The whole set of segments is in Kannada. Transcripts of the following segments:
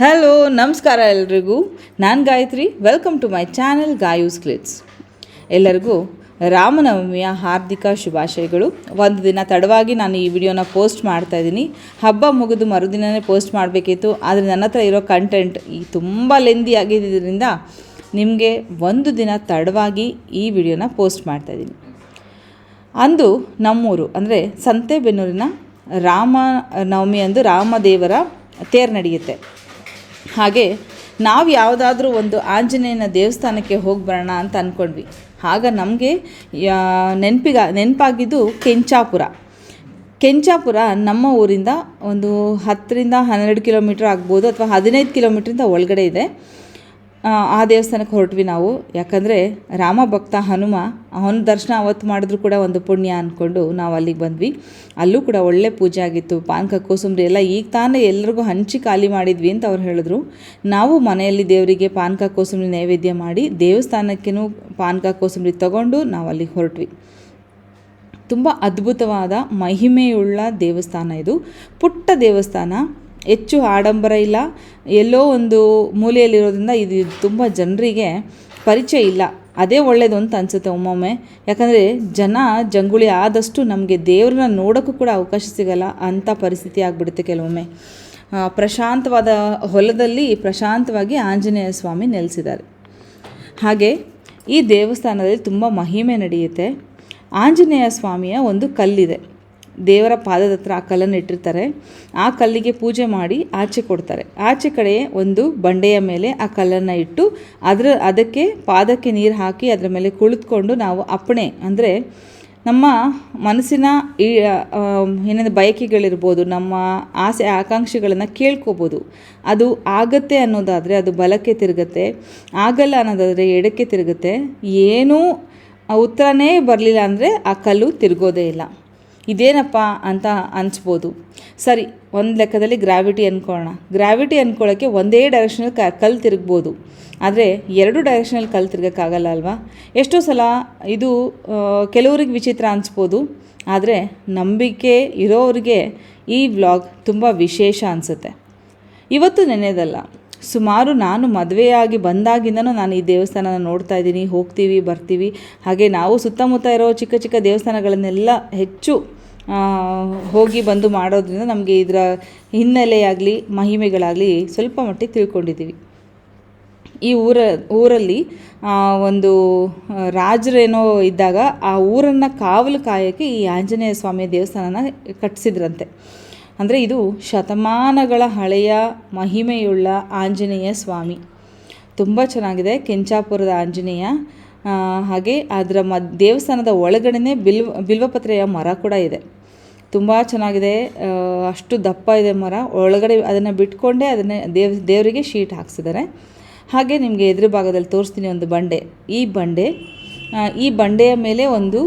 ಹಲೋ ನಮಸ್ಕಾರ ಎಲ್ರಿಗೂ. ನಾನು Gayatri. Welcome to my channel Gayus clicks ಎಲ್ಲರಿಗೂ ರಾಮನವಮಿಯ ಹಾರ್ದಿಕ ಶುಭಾಶಯಗಳು. ಒಂದು ದಿನ ತಡವಾಗಿ ನಾನು ಈ ವಿಡಿಯೋನ ಪೋಸ್ಟ್ ಮಾಡ್ತಾ ಇದ್ದೀನಿ. ಹಬ್ಬ ಮುಗಿದು ಮರುದಿನವೇ ಪೋಸ್ಟ್ ಮಾಡಬೇಕಿತ್ತು. ಆದರೆ ನನ್ನ ಹತ್ರ ಇರೋ ಕಂಟೆಂಟ್ ಈ ತುಂಬ ಲೆಂದಿ ಆಗಿದ್ದರಿಂದ ನಿಮಗೆ ಒಂದು ದಿನ ತಡವಾಗಿ ಈ ವಿಡಿಯೋನ ಪೋಸ್ಟ್ ಮಾಡ್ತಾ ಇದ್ದೀನಿ. ಅಂದು ನಮ್ಮೂರು, ಅಂದರೆ ಸಂತೆಬೆನ್ನೂರಿನ ರಾಮ ನವಮಿ ಅಂದು ರಾಮದೇವರ ತೇರು ನಡೆಯುತ್ತೆ ಹಾಗೆ ನಾವು ಯಾವುದಾದ್ರೂ ಒಂದು ಆಂಜನೇಯನ ದೇವಸ್ಥಾನಕ್ಕೆ ಹೋಗಿ ಬರೋಣ ಅಂತ ಅಂದ್ಕೊಂಡ್ವಿ ಆಗ ನಮಗೆ ನೆನಪಿಗ, ನೆನಪಾಗಿದ್ದು ಕೆಂಚಾಪುರ. ಕೆಂಚಾಪುರ ನಮ್ಮ ಊರಿಂದ ಒಂದು ಹತ್ತರಿಂದ ಹನ್ನೆರಡು ಕಿಲೋಮೀಟ್ರ್ ಆಗ್ಬೋದು ಅಥವಾ ಹದಿನೈದು ಕಿಲೋಮೀಟ್ರಿಂದ ಒಳಗಡೆ ಇದೆ. ಆ, ದೇವಸ್ಥಾನಕ್ಕೆ ಹೊರಟ್ವಿ ನಾವು. ಯಾಕಂದರೆ ರಾಮ ಭಕ್ತ ಹನುಮ ಅವನ ದರ್ಶನ ಅವತ್ತು ಮಾಡಿದ್ರು ಕೂಡ ಒಂದು ಪುಣ್ಯ ಅಂದ್ಕೊಂಡು ನಾವು ಅಲ್ಲಿಗೆ ಬಂದ್ವಿ. ಅಲ್ಲೂ ಕೂಡ ಒಳ್ಳೆ ಪೂಜೆ ಆಗಿತ್ತು. ಪಾನಕ ಕೋಸಂಬರಿ ಎಲ್ಲ ಈಗ ತಾನೇ ಎಲ್ಲರಿಗೂ ಹಂಚಿ ಖಾಲಿ ಮಾಡಿದ್ವಿ ಅಂತ ಅವ್ರು ಹೇಳಿದ್ರು. ನಾವು ಮನೆಯಲ್ಲಿ ದೇವರಿಗೆ ಪಾನಕ ಕೋಸಂಬರಿ ನೈವೇದ್ಯ ಮಾಡಿ ದೇವಸ್ಥಾನಕ್ಕೂ ಪಾನಕ ಕೋಸಂಬರಿ ತಗೊಂಡು ನಾವು ಅಲ್ಲಿಗೆ ಹೊರಟ್ವಿ. ತುಂಬ ಅದ್ಭುತವಾದ ಮಹಿಮೆಯುಳ್ಳ ದೇವಸ್ಥಾನ ಇದು. ಪುಟ್ಟ ದೇವಸ್ಥಾನ. ಹೆಚ್ಚು ಆಡಂಬರ ಇಲ್ಲ. ಎಲ್ಲೋ ಒಂದು ಮೂಲೆಯಲ್ಲಿರೋದ್ರಿಂದ ಇದು ತುಂಬ ಜನರಿಗೆ ಪರಿಚಯ ಇಲ್ಲ. ಅದೇ ಒಳ್ಳೆಯದು ಅಂತ ಅನಿಸುತ್ತೆ ಒಮ್ಮೊಮ್ಮೆ. ಯಾಕಂದರೆ ಜನ ಜಂಗುಳಿ ಆದಷ್ಟು ನಮಗೆ ದೇವ್ರನ್ನ ನೋಡೋಕ್ಕೂ ಕೂಡ ಅವಕಾಶ ಸಿಗಲ್ಲ. ಅಂಥ ಪರಿಸ್ಥಿತಿ ಆಗಿಬಿಡುತ್ತೆ ಕೆಲವೊಮ್ಮೆ. ಪ್ರಶಾಂತವಾದ ಹೊಲದಲ್ಲಿ ಪ್ರಶಾಂತವಾಗಿ ಆಂಜನೇಯ ಸ್ವಾಮಿ ನೆಲೆಸಿದ್ದಾರೆ. ಹಾಗೆ ಈ ದೇವಸ್ಥಾನದಲ್ಲಿ ತುಂಬ ಮಹಿಮೆ ನಡೆಯುತ್ತೆ. ಆಂಜನೇಯ ಸ್ವಾಮಿಯ ಒಂದು ಕಲ್ಲಿದೆ. ದೇವರ ಪಾದದ ಹತ್ರ ಆ ಕಲ್ಲನ್ನು ಇಟ್ಟಿರ್ತಾರೆ. ಆ ಕಲ್ಲಿಗೆ ಪೂಜೆ ಮಾಡಿ ಆಚೆ ಕೊಡ್ತಾರೆ. ಆಚೆ ಕಡೆ ಒಂದು ಬಂಡೆಯ ಮೇಲೆ ಆ ಕಲ್ಲನ್ನು ಇಟ್ಟು ಅದರ, ಅದಕ್ಕೆ ಪಾದಕ್ಕೆ ನೀರು ಹಾಕಿ ಅದರ ಮೇಲೆ ಕುಳಿತುಕೊಂಡು ನಾವು ಅಪ್ಪಣೆ, ಅಂದರೆ ನಮ್ಮ ಮನಸ್ಸಿನ ಈ ಏನೇನು ಬಯಕೆಗಳಿರ್ಬೋದು, ನಮ್ಮ ಆಸೆ, ಆಕಾಂಕ್ಷೆಗಳನ್ನು ಕೇಳ್ಕೋಬೋದು. ಅದು ಆಗತ್ತೆ ಅನ್ನೋದಾದರೆ ಅದು ಬಲಕ್ಕೆ ತಿರುಗತ್ತೆ. ಆಗಲ್ಲ ಅನ್ನೋದಾದರೆ ಎಡಕ್ಕೆ ತಿರುಗುತ್ತೆ. ಏನೂ ಉತ್ತರನೇ ಬರಲಿಲ್ಲ ಅಂದರೆ ಆ ಕಲ್ಲು ತಿರುಗೋದೇ ಇಲ್ಲ. ಇದೇನಪ್ಪ ಅಂತ ಅನಿಸ್ಬೋದು. ಸರಿ, ಒಂದು ಲೆಕ್ಕದಲ್ಲಿ ಗ್ರಾವಿಟಿ ಅಂದ್ಕೊಳ್ಳೋಣ ಗ್ರಾವಿಟಿ ಅಂದ್ಕೊಳ್ಳೋಕ್ಕೆ ಒಂದೇ ಡೈರೆಕ್ಷನಲ್ಲಿ ಕ ಕಲ್ಲು ತಿರುಗ್ಬೋದು. ಆದರೆ ಎರಡು ಡೈರೆಕ್ಷನಲ್ಲಿ ಕಲ್ಲು ತಿರುಗೋಕ್ಕಾಗಲ್ಲ ಅಲ್ವಾ? ಎಷ್ಟೋ ಸಲ ಇದು ಕೆಲವ್ರಿಗೆ ವಿಚಿತ್ರ ಅನಿಸ್ಬೋದು. ಆದರೆ ನಂಬಿಕೆ ಇರೋರಿಗೆ ಈ ವ್ಲಾಗ್ ತುಂಬ ವಿಶೇಷ ಅನಿಸುತ್ತೆ. ಇವತ್ತು ನೆನೆದಲ್ಲ. ಸುಮಾರು ನಾನು ಮದುವೆಯಾಗಿ ಬಂದಾಗಿಂದನೂ ನಾನು ಈ ದೇವಸ್ಥಾನನ ನೋಡ್ತಾ ಇದ್ದೀನಿ. ಹೋಗ್ತೀವಿ, ಬರ್ತೀವಿ. ಹಾಗೆ ನಾವು ಸುತ್ತಮುತ್ತ ಇರೋ ಚಿಕ್ಕ ಚಿಕ್ಕ ದೇವಸ್ಥಾನಗಳನ್ನೆಲ್ಲ ಹೆಚ್ಚು ಹೋಗಿ ಬಂದು ಮಾಡೋದ್ರಿಂದ ನಮಗೆ ಇದರ ಹಿನ್ನೆಲೆಯಾಗಲಿ, ಮಹಿಮೆಗಳಾಗಲಿ ಸ್ವಲ್ಪ ಮಟ್ಟಿಗೆ ತಿಳ್ಕೊಂಡಿದ್ದೀವಿ. ಈ ಊರ, ಊರಲ್ಲಿ ಒಂದು ರಾಜರೇನೋ ಇದ್ದಾಗ ಆ ಊರನ್ನು ಕಾವಲು ಕಾಯೋಕ್ಕೆ ಈ ಆಂಜನೇಯ ಸ್ವಾಮಿ ದೇವಸ್ಥಾನನ ಕಟ್ಟಿಸಿದ್ರಂತೆ ಅಂದರೆ ಇದು ಶತಮಾನಗಳ ಹಳೆಯ ಮಹಿಮೆಯುಳ್ಳ ಆಂಜನೇಯ ಸ್ವಾಮಿ. ತುಂಬ ಚೆನ್ನಾಗಿದೆ, ಕೆಂಚಾಪುರದ ಆಂಜನೇಯ. ಹಾಗೆ ಅದರ ಮ ದೇವಸ್ಥಾನದ ಒಳಗಡೆನೇ ಬಿಲ್ವ, ಬಿಲ್ವಪತ್ರೆಯ ಮರ ಕೂಡ ಇದೆ. ತುಂಬ ಚೆನ್ನಾಗಿದೆ. ಅಷ್ಟು ದಪ್ಪ ಇದೆ ಮರ. ಒಳಗಡೆ ಅದನ್ನು ಬಿಟ್ಕೊಂಡೇ ಅದನ್ನೇ ದೇವ್, ದೇವರಿಗೆ ಶೀಟ್ ಹಾಕ್ಸಿದ್ದಾರೆ. ಹಾಗೆ ನಿಮಗೆ ಎದುರು ಭಾಗದಲ್ಲಿ ತೋರಿಸ್ತೀನಿ ಒಂದು ಬಂಡೆ. ಈ ಬಂಡೆ ಈ ಬಂಡೆಯ ಮೇಲೆ ಒಂದು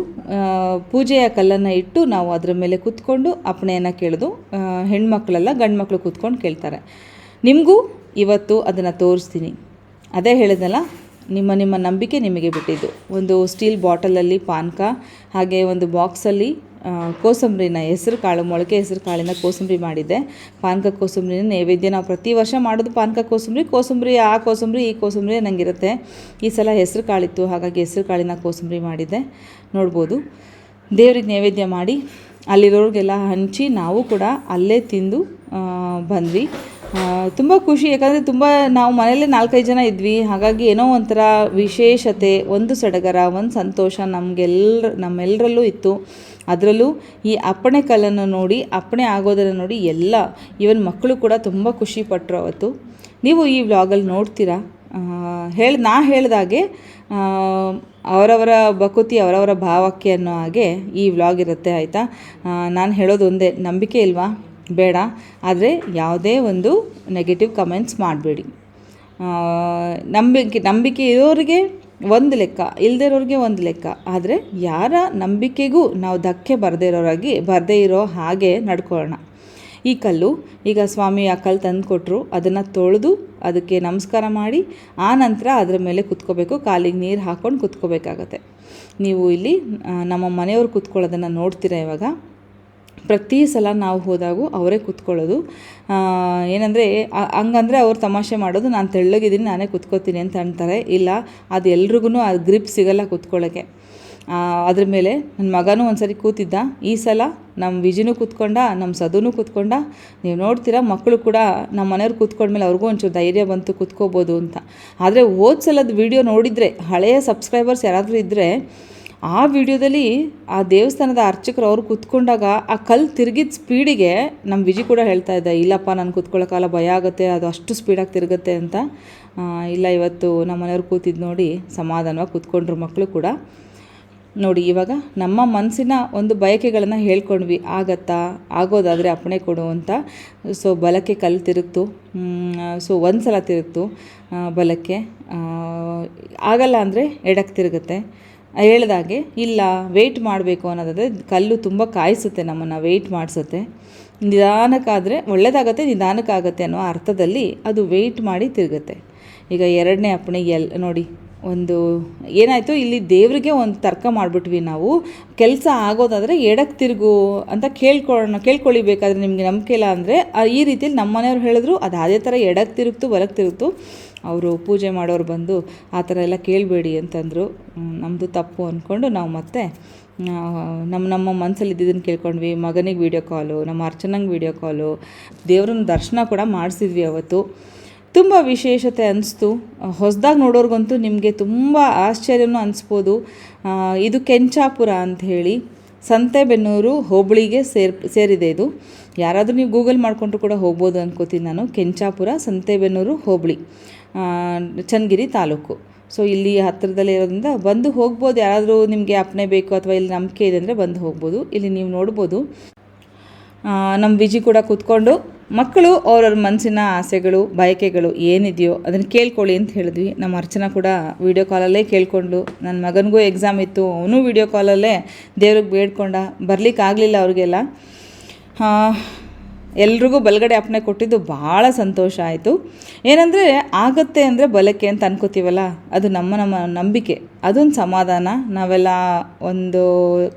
ಪೂಜೆಯ ಕಲ್ಲನ್ನು ಇಟ್ಟು ನಾವು ಅದರ ಮೇಲೆ ಕೂತ್ಕೊಂಡು ಅಪ್ಪಣೆಯನ್ನು ಕೇಳೋದು. ಹೆಣ್ಮಕ್ಳೆಲ್ಲ ಗಂಡ್ಮಕ್ಳು ಕೂತ್ಕೊಂಡು ಕೇಳ್ತಾರೆ. ನಿಮಗೂ ಇವತ್ತು ಅದನ್ನು ತೋರಿಸ್ತೀನಿ. ಅದೇ ಹೇಳಿದ್ನಲ್ಲ ನಿಮ್ಮ ನಿಮ್ಮ ನಂಬಿಕೆ ನಿಮಗೆ ಬಿಟ್ಟಿದ್ದು. ಒಂದು ಸ್ಟೀಲ್ ಬಾಟಲಲ್ಲಿ ಪಾನಕ, ಹಾಗೆ ಒಂದು ಬಾಕ್ಸಲ್ಲಿ ಕೋಸಂಬರಿನ ಹೆಸರು ಕಾಳು, ಮೊಳಕೆ ಹೆಸರು ಕಾಳಿನ ಕೋಸಂಬರಿ ಮಾಡಿದ್ದೆ. ಪಾನಕ ಕೋಸಂಬರಿನ ನೈವೇದ್ಯ ನಾವು ಪ್ರತಿ ವರ್ಷ ಮಾಡೋದು ಪಾನಕ ಕೋಸಂಬರಿ ಕೋಸಂಬರಿ, ಆ ಕೋಸಂಬರಿ, ಈ ಕೋಸಂಬರಿ ನಂಗಿರುತ್ತೆ. ಈ ಸಲ ಹೆಸರು ಕಾಳಿತ್ತು, ಹಾಗಾಗಿ ಹೆಸರು ಕಾಳಿನ ಕೋಸಂಬರಿ ಮಾಡಿದ್ದೆ. ನೋಡ್ಬೋದು. ದೇವ್ರಿಗೆ ನೈವೇದ್ಯ ಮಾಡಿ, ಅಲ್ಲಿರೋರಿಗೆಲ್ಲ ಹಂಚಿ ನಾವು ಕೂಡ ಅಲ್ಲೇ ತಿಂದು ಬಂದ್ವಿ. ತುಂಬ ಖುಷಿ, ಯಾಕಂದರೆ ತುಂಬ ನಾವು ಮನೆಯಲ್ಲೇ ನಾಲ್ಕೈದು ಜನ ಇದ್ವಿ. ಹಾಗಾಗಿ ಏನೋ ಒಂಥರ ವಿಶೇಷತೆ, ಒಂದು ಸಡಗರ, ಒಂದು ಸಂತೋಷ ನಮಗೆಲ್ಲರ ನಮ್ಮೆಲ್ಲರಲ್ಲೂ ಇತ್ತು. ಅದರಲ್ಲೂ ಈ ಅಪ್ಪಣೆ ಕಲ್ಲನ್ನು ನೋಡಿ, ಅಪ್ಪಣೆ ಆಗೋದನ್ನು ನೋಡಿ ಎಲ್ಲ ಈವನ್ ಮಕ್ಕಳು ಕೂಡ ತುಂಬ ಖುಷಿ ಪಟ್ಟರು ಅವತ್ತು. ನೀವು ಈ ವ್ಲಾಗಲ್ಲಿ ನೋಡ್ತೀರಾ? ಹೇಳಿ, ನಾ ಹೇಳಿದಾಗೆ ಅವರವರ ಬಕುತಿ, ಅವರವರ ಭಾವಕ್ಕೆ ಅನ್ನೋ ಹಾಗೆ ಈ ವ್ಲಾಗ್ ಇರುತ್ತೆ, ಆಯಿತಾ? ನಾನು ಹೇಳೋದು ಒಂದೇ, ನಂಬಿಕೆ ಇಲ್ವಾ? ಬೇಡ. ಆದರೆ ಯಾವುದೇ ಒಂದು ನೆಗೆಟಿವ್ ಕಮೆಂಟ್ಸ್ ಮಾಡಬೇಡಿ. ನಂಬಿಕೆ ನಂಬಿಕೆ ಇರೋರಿಗೆ ಒಂದು ಲೆಕ್ಕ ಇಲ್ಲದೇ ಇರೋರಿಗೆ ಒಂದು ಲೆಕ್ಕ. ಆದರೆ ಯಾರ ನಂಬಿಕೆಗೂ ನಾವು ಧಕ್ಕೆ ಬರದೇ ಇರೋರಾಗಿ ಬರದೇ ಇರೋ ಹಾಗೆ ನಡ್ಕೊಳ್ಳೋಣ. ಈ ಕಲ್ಲು ಈಗ ಸ್ವಾಮಿ ಆ ಕಲ್ಲು ತಂದು ಕೊಟ್ಟರು ಅದನ್ನು ತೊಳೆದು ಅದಕ್ಕೆ ನಮಸ್ಕಾರ ಮಾಡಿ, ಆ ನಂತರ ಅದರ ಮೇಲೆ ಕುತ್ಕೋಬೇಕು, ಕಾಲಿಗೆ ನೀರು ಹಾಕ್ಕೊಂಡು ಕುತ್ಕೋಬೇಕಾಗತ್ತೆ. ನೀವು ಇಲ್ಲಿ ನಮ್ಮ ಮನೆಯವ್ರು ಕುತ್ಕೊಳ್ಳೋದನ್ನು ನೋಡ್ತೀರಾ ಇವಾಗ? ಪ್ರತಿ ಸಲ ನಾವು ಹೋದಾಗೂ ಅವರೇ ಕೂತ್ಕೊಳ್ಳೋದು. ಏನಂದರೆ ಹಂಗಂದರೆ ಅವ್ರು ತಮಾಷೆ ಮಾಡೋದು, ನಾನು ತೆಳ್ಳಗಿದ್ದೀನಿ, ನಾನೇ ಕೂತ್ಕೋತೀನಿ ಅಂತ ಅಂತಾರೆ. ಇಲ್ಲ, ಅದು ಎಲ್ರಿಗೂ ಆ ಗ್ರಿಪ್ ಸಿಗಲ್ಲ ಕೂತ್ಕೊಳ್ಳೋಕ್ಕೆ ಅದ್ರ ಮೇಲೆ ನನ್ನ ಮಗನೂ ಒಂದ್ಸರಿ ಕೂತಿದ್ದ. ಈ ಸಲ ನಮ್ಮ ವಿಜಿನೂ ಕೂತ್ಕೊಂಡ ನಮ್ಮ ಸದುನೂ ಕೂತ್ಕೊಂಡ. ನೀವು ನೋಡ್ತೀರಾ ಮಕ್ಕಳು ಕೂಡ ನಮ್ಮ ಮನೆಯವ್ರು ಕೂತ್ಕೊಂಡ್ಮೇಲೆ ಅವ್ರಿಗೂ ಒಂಚೂರು ಧೈರ್ಯ ಬಂತು ಕೂತ್ಕೋಬೋದು ಅಂತ. ಆದರೆ ಹೋದ ಸಲದ ವಿಡಿಯೋ ನೋಡಿದರೆ, ಹಳೆಯ ಸಬ್ಸ್ಕ್ರೈಬರ್ಸ್ ಯಾರಾದರೂ ಇದ್ದರೆ ಆ ವಿಡಿಯೋದಲ್ಲಿ ಆ ದೇವಸ್ಥಾನದ ಅರ್ಚಕರು ಅವರು ಕೂತ್ಕೊಂಡಾಗ ಆ ಕಲ್ಲು ತಿರುಗಿದ ಸ್ಪೀಡಿಗೆ ನಮ್ಮ ವಿಜಿ ಕೂಡ ಹೇಳ್ತಾ ಇದ್ದ, ಇಲ್ಲಪ್ಪ ನಾನು ಕೂತ್ಕೊಳ್ಳೋಕ್ಕಾಗಲ್ಲ ಭಯ ಆಗುತ್ತೆ, ಅದು ಅಷ್ಟು ಸ್ಪೀಡಾಗಿ ತಿರುಗುತ್ತೆ ಅಂತ. ಇಲ್ಲ, ಇವತ್ತು ನಮ್ಮ ಮನೆಯವ್ರು ಕೂತಿದ್ದು ನೋಡಿ ಸಮಾಧಾನವಾಗಿ ಕೂತ್ಕೊಂಡ್ರು ಮಕ್ಕಳು ಕೂಡ. ನೋಡಿ, ಇವಾಗ ನಮ್ಮ ಮನಸ್ಸಿನ ಒಂದು ಬಯಕೆಗಳನ್ನು ಹೇಳ್ಕೊಂಡ್ವಿ, ಆಗತ್ತಾ? ಆಗೋದಾದರೆ ಅಪ್ಪಣೆ ಕೊಡು ಅಂತ. ಸೊ, ಬಲಕ್ಕೆ ಕಲ್ಲು ತಿರುಗ್ತು. ಸೊ ಒಂದು ಸಲ ತಿರುಗ್ತು ಬಲಕ್ಕೆ. ಆಗಲ್ಲ ಅಂದರೆ ಎಡಕ್ಕೆ ತಿರುಗುತ್ತೆ. ಹೇಳ್ದಾಗೆ ಇಲ್ಲ ವೆಯ್ಟ್ ಮಾಡಬೇಕು ಅನ್ನೋದಾದರೆ ಕಲ್ಲು ತುಂಬ ಕಾಯಿಸುತ್ತೆ ನಮ್ಮನ್ನು ವೆಯ್ಟ್ ಮಾಡಿಸುತ್ತೆ. ನಿಧಾನಕ್ಕಾದರೆ ಒಳ್ಳೆಯದಾಗತ್ತೆ ನಿಧಾನಕ್ಕಾಗತ್ತೆ ಅನ್ನೋ ಅರ್ಥದಲ್ಲಿ ಅದು ವೆಯ್ಟ್ ಮಾಡಿ ತಿರುಗುತ್ತೆ. ಈಗ ಎರಡನೇ ಅಪ್ಪಣೆ ಎಲ್, ನೋಡಿ, ಒಂದು, ಏನಾಯಿತು, ಇಲ್ಲಿ ದೇವರಿಗೆ ಒಂದು ತರ್ಕ ಮಾಡಿಬಿಟ್ವಿ ನಾವು. ಕೆಲಸ ಆಗೋದಾದರೆ ಎಡಕ್ಕೆ ತಿರುಗು ಅಂತ ಕೇಳ್ಕೊಳ್ಳೋಣ ಕೇಳ್ಕೊಳ್ಳಿ ಬೇಕಾದ್ರೆ ನಿಮಗೆ ನಂಬಿಕೆ ಇಲ್ಲ ಅಂದರೆ ಈ ರೀತಿಯಲ್ಲಿ ನಮ್ಮ ಮನೆಯವ್ರು ಹೇಳಿದ್ರು ಅದು ಅದೇ ಥರ ಎಡಕ್ಕೆ ತಿರುಗ್ತು ಬಲಕ್ಕೆ ತಿರುಗ್ತು. ಅವರು ಪೂಜೆ ಮಾಡೋರು ಬಂದು ಆ ಥರ ಎಲ್ಲ ಕೇಳಬೇಡಿ ಅಂತಂದರು. ನಮ್ಮದು ತಪ್ಪು ಅಂದ್ಕೊಂಡು ನಾವು ಮತ್ತೆ ನಮ್ಮ ನಮ್ಮ ಮನಸ್ಸಲ್ಲಿ ಇದ್ದಿದ್ದನ್ನು ಕೇಳ್ಕೊಂಡ್ವಿ. ಮಗನಿಗೆ ವೀಡಿಯೋ ಕಾಲು ನಮ್ಮ ಅರ್ಚನಂಗೆ ವೀಡಿಯೋ ಕಾಲು ದೇವ್ರನ್ನ ದರ್ಶನ ಕೂಡ ಮಾಡಿಸಿದ್ವಿ ಅವತ್ತು. ತುಂಬ ವಿಶೇಷತೆ ಅನಿಸ್ತು. ಹೊಸದಾಗಿ ನೋಡೋರ್ಗಂತೂ ನಿಮಗೆ ತುಂಬ ಆಶ್ಚರ್ಯನೂ ಅನಿಸ್ಬೋದು. ಇದು ಕೆಂಚಾಪುರ ಅಂತ ಹೇಳಿ ಸಂತೆಬೆನ್ನೂರು ಹೋಬಳಿಗೆ ಸೇರ್, ಸೇರಿದೆ ಇದು. ಯಾರಾದರೂ ನೀವು ಗೂಗಲ್ ಮಾಡಿಕೊಂಡ್ರು ಕೂಡ ಹೋಗ್ಬೋದು ಅನ್ಕೋತೀನಿ ನಾನು. ಕೆಂಚಾಪುರ, ಸಂತೆಬೆನ್ನೂರು, ಹೋಬಳಿ. ಚನ್ನಗಿರಿ ತಾಲೂಕು. ಸೊ ಇಲ್ಲಿ ಹತ್ತಿರದಲ್ಲೇ ಇರೋದ್ರಿಂದ ಬಂದು ಹೋಗ್ಬೋದು. ಯಾರಾದರೂ ನಿಮಗೆ ಅಪ್ಪನೆ ಬೇಕು ಅಥವಾ ಇಲ್ಲಿ ನಂಬಿಕೆ ಇದೆ ಅಂದರೆ ಬಂದು ಹೋಗ್ಬೋದು. ಇಲ್ಲಿ ನೀವು ನೋಡ್ಬೋದು. ನಮ್ಮ ವಿಜಿ ಕೂಡ ಕೂತ್ಕೊಂಡು ಮಕ್ಕಳು ಅವ್ರವ್ರ ಮನಸ್ಸಿನ ಆಸೆಗಳು, ಬಯಕೆಗಳು ಏನಿದೆಯೋ ಅದನ್ನು ಕೇಳ್ಕೊಳ್ಳಿ ಅಂತ ಹೇಳಿದ್ವಿ. ನಮ್ಮ ಅರ್ಚನಾ ಕೂಡ ವೀಡಿಯೋ ಕಾಲಲ್ಲೇ ಕೇಳಿಕೊಂಡು ನನ್ನ ಮಗನಿಗೂ ಎಕ್ಸಾಮ್ ಇತ್ತು. ಅವನು ವೀಡಿಯೋ ಕಾಲಲ್ಲೇ ದೇವ್ರಿಗೆ ಬೇಡ್ಕೊಂಡ. ಬರಲಿಕ್ಕಾಗಲಿಲ್ಲ ಅವ್ರಿಗೆಲ್ಲ. ಎಲ್ರಿಗೂ ಬಲಗಡೆ ಅಪ್ಪಣೆ ಕೊಟ್ಟಿದ್ದು ಭಾಳ ಸಂತೋಷ ಆಯಿತು. ಏನಂದರೆ ಆಗತ್ತೆ ಅಂದರೆ ಬಲಕ್ಕೆ ಅಂತ ಅನ್ಕೋತೀವಲ್ಲ? ಅದು ನಮ್ಮ ನಮ್ಮ ನಂಬಿಕೆ. ಅದೊಂದು ಸಮಾಧಾನ. ನಾವೆಲ್ಲ ಒಂದು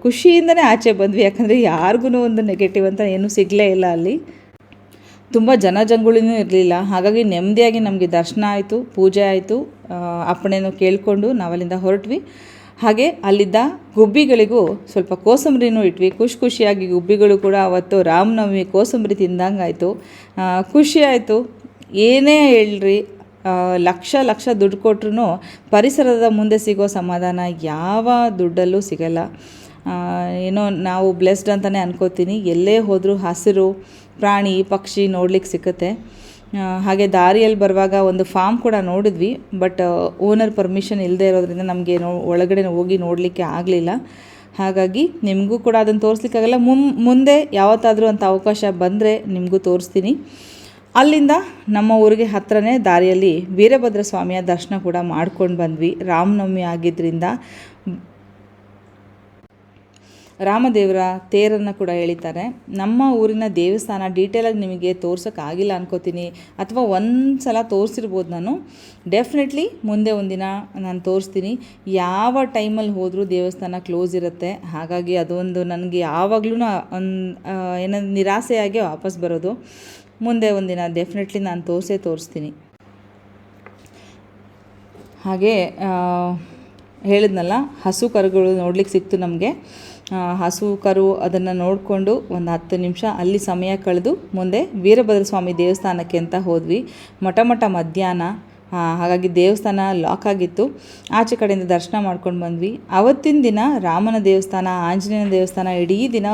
ಖುಷಿಯಿಂದನೇ ಆಚೆ ಬಂದ್ವಿ. ಯಾಕಂದರೆ ಯಾರಿಗೂ ಒಂದು ನೆಗೆಟಿವ್ ಅಂತ ಏನೂ ಸಿಗಲೇ ಇಲ್ಲ ಅಲ್ಲಿ. ತುಂಬ ಜನ ಜಂಗುಳಿನೂ ಇರಲಿಲ್ಲ. ಹಾಗಾಗಿ ನೆಮ್ಮದಿಯಾಗಿ ನಮಗೆ ದರ್ಶನ ಆಯಿತು, ಪೂಜೆ ಆಯಿತು. ಅಪ್ಪಣೆನೂ ಕೇಳಿಕೊಂಡು ನಾವಲ್ಲಿಂದ ಹೊರಟ್ವಿ. ಹಾಗೆ ಅಲ್ಲಿದ್ದ ಗುಬ್ಬಿಗಳಿಗೂ ಸ್ವಲ್ಪ ಕೋಸಂಬರಿನೂ ಇಟ್ವಿ. ಖುಷಿ ಖುಷಿಯಾಗಿ ಗುಬ್ಬಿಗಳು ಕೂಡ ಅವತ್ತು ರಾಮನವಮಿ ಕೋಸಂಬರಿ ತಿಂದಂಗೆ ಆಯಿತು ಖುಷಿ ಆಯಿತು. ಏನೇ ಹೇಳ್ರಿ ಲಕ್ಷ ಲಕ್ಷ ದುಡ್ಡು ಕೊಟ್ರೂ ಪರಿಸರದ ಮುಂದೆ ಸಿಗೋ ಸಮಾಧಾನ ಯಾವ ದುಡ್ಡಲ್ಲೂ ಸಿಗಲ್ಲ. ಏನೋ ನಾವು ಬ್ಲೆಸ್ಡ್ ಅಂತಲೇ ಅನ್ಕೋತೀನಿ. ಎಲ್ಲೇ ಹೋದರೂ ಹಸಿರು ಪ್ರಾಣಿ ಪಕ್ಷಿ ನೋಡ್ಲಿಕ್ಕೆ ಸಿಕ್ಕತ್ತೆ. ಆ, ಹಾಗೆ ದಾರಿಯಲ್ಲಿ ಬರುವಾಗ ಒಂದು ಫಾರ್ಮ್ ಕೂಡ ನೋಡಿದ್ವಿ, ಬಟ್ ಓನರ್ ಪರ್ಮಿಷನ್ ಇಲ್ಲದೆ ಇರೋದ್ರಿಂದ ನಮಗೆ ನೋ ಒಳಗಡೆ ಹೋಗಿ ನೋಡಲಿಕ್ಕೆ ಆಗಲಿಲ್ಲ. ಹಾಗಾಗಿ ನಿಮಗೂ ಕೂಡ ಅದನ್ನು ತೋರಿಸ್ಲಿಕ್ಕಾಗಲ್ಲ. ಮುಂ, ಮುಂದೆ ಯಾವತ್ತಾದರೂ ಅಂತ ಅವಕಾಶ ಬಂದರೆ ನಿಮಗೂ ತೋರಿಸ್ತೀನಿ. ಅಲ್ಲಿಂದ ನಮ್ಮ ಊರಿಗೆ ಹತ್ತಿರನೇ ದಾರಿಯಲ್ಲಿ ವೀರಭದ್ರ ಸ್ವಾಮಿಯ ದರ್ಶನ ಕೂಡ ಮಾಡ್ಕೊಂಡು ಬಂದ್ವಿ. ರಾಮನವಮಿ ಆಗಿದ್ದರಿಂದ ರಾಮದೇವರ ತೇರನ್ನು ಕೂಡ ಎಳಿತಾರೆ ನಮ್ಮ ಊರಿನ ದೇವಸ್ಥಾನ ಡೀಟೇಲಾಗಿ ನಿಮಗೆ ತೋರ್ಸೋಕ್ಕಾಗಿಲ್ಲ ಅನ್ಕೋತೀನಿ. ಅಥವಾ ಒಂದು ಸಲ ತೋರಿಸಿರ್ಬೋದು ನಾನು. ಡೆಫಿನೆಟ್ಲಿ ಮುಂದೆ ಒಂದಿನ ನಾನು ತೋರಿಸ್ತೀನಿ. ಯಾವ ಟೈಮಲ್ಲಿ ಹೋದರೂ ದೇವಸ್ಥಾನ ಕ್ಲೋಸ್ ಇರುತ್ತೆ. ಹಾಗಾಗಿ ಅದೊಂದು ನನಗೆ ಯಾವಾಗಲೂ ಒಂದು ಏನೋ ನಿರಾಸೆಯಾಗಿ ವಾಪಸ್ ಬರೋದು. ಮುಂದೆ ಒಂದಿನ ಡೆಫಿನೆಟ್ಲಿ ನಾನು ತೋರಿಸೇ ತೋರಿಸ್ತೀನಿ. ಹಾಗೆ ಹೇಳಿದ್ನಲ್ಲ, ಹಸು ಕರುಗಳು ನೋಡ್ಲಿಕ್ಕೆ ಸಿಕ್ತು ನಮಗೆ. ಹಸು ಕರು ಅದನ್ನು ನೋಡಿಕೊಂಡು ಒಂದು ಹತ್ತು ನಿಮಿಷ ಅಲ್ಲಿ ಸಮಯ ಕಳೆದು ಮುಂದೆ ವೀರಭದ್ರ ಸ್ವಾಮಿ ದೇವಸ್ಥಾನಕ್ಕೆ ಅಂತ ಹೋದ್ವಿ. ಮಠ ಮಠ ಮಧ್ಯಾಹ್ನ ಹಾಗಾಗಿ ದೇವಸ್ಥಾನ ಲಾಕ್ ಆಗಿತ್ತು. ಆಚೆ ಕಡೆಯಿಂದ ದರ್ಶನ ಮಾಡ್ಕೊಂಡು ಬಂದ್ವಿ. ಅವತ್ತಿನ ದಿನ ರಾಮನ ದೇವಸ್ಥಾನ, ಆಂಜನೇಯನ ದೇವಸ್ಥಾನ ಇಡೀ ದಿನ